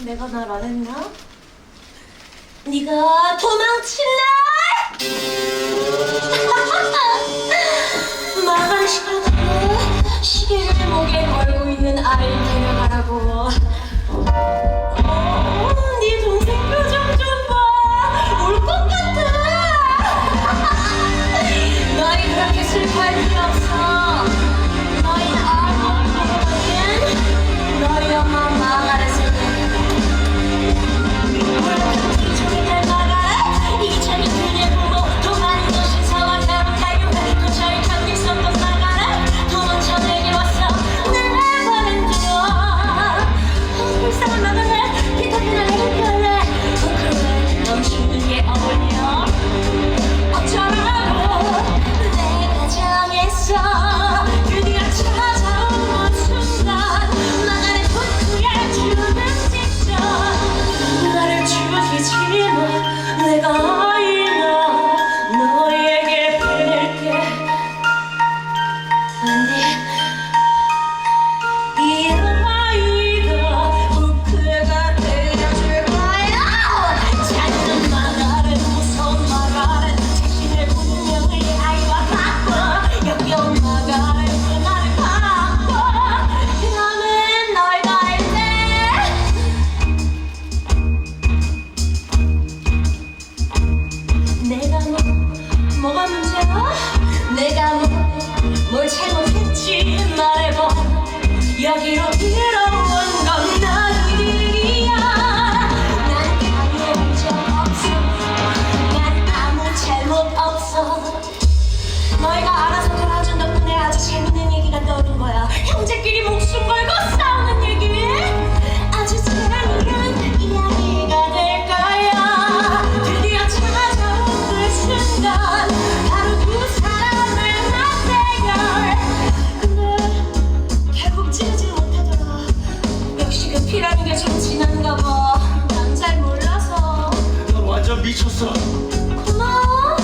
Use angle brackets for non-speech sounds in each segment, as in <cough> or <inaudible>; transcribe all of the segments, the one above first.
내가 날 안 했나? 네가 도망친 날! 마감 시간 전에 시계를 목에 걸고 있는 아이를 데려가라고. 어, 네 동생 표정 좀 봐. 울 것 같아. <laughs> 너희 그렇게 슬퍼할 필요 없어. 너희 아무것도 못해. 너희 엄마 미쳤어. 고마워.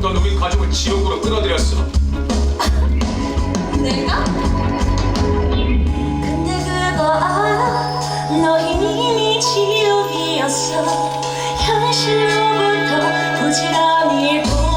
넌 우리 가족을 지옥으로 끌어들였어. 내가? 근데 그거 알아? 너 이미 지옥이었어. 현실로부터 부지런히 보.